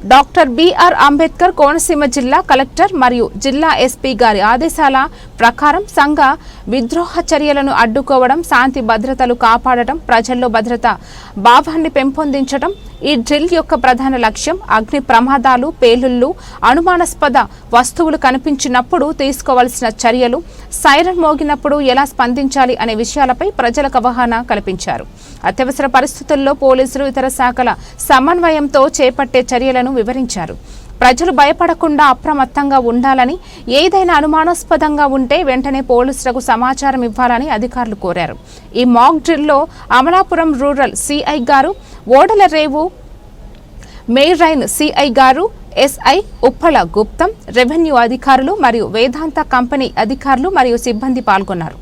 Doctor BR Ambedkar Konaseema జిల్లా collector మరియు జిల్లా ఎస్పీ గారి ఆదేశాల ప్రకారం సంఘ విద్రోహ చర్యలను అడ్డుకోవడం శాంతి భద్రతలు కాపాడటం ప్రజల్లో భద్రత భావాన్ని పెంపొందించడం ఈ డ్రిల్ యొక్క ప్రధాన లక్ష్యం. అగ్ని ప్రమాదాలు పేలుళ్ళు అనుమానాస్పద వస్తువులు కనిపించినప్పుడు తీసుకోవాల్సిన చర్యలు సైరన్ మోగినప్పుడు ఎలా స్పందించాలి అనే విషయాలపై ప్రజలకు అవగాహన కల్పించారు. అత్యవసర పరిస్థితుల్లో పోలీసులు ఇతర శాఖల సమన్వయంతో చేపట్టే చర్యలను వివరించారు. ప్రజలు భయపడకుండా అప్రమత్తంగా ఉండాలని ఏదైనా అనుమానాస్పదంగా ఉంటే వెంటనే పోలీసులకు సమాచారం ఇవ్వాలని అధికారులు కోరారు. ఈ మాక్ డ్రిల్లో అమలాపురం రూరల్ సిఐ గారు ఓడల రేవు మెయిరైన్ సిఐ గారు ఎస్ఐ ఉప్పల గుప్తం రెవెన్యూ అధికారులు మరియు వేదాంత కంపెనీ అధికారులు మరియు సిబ్బంది పాల్గొన్నారు.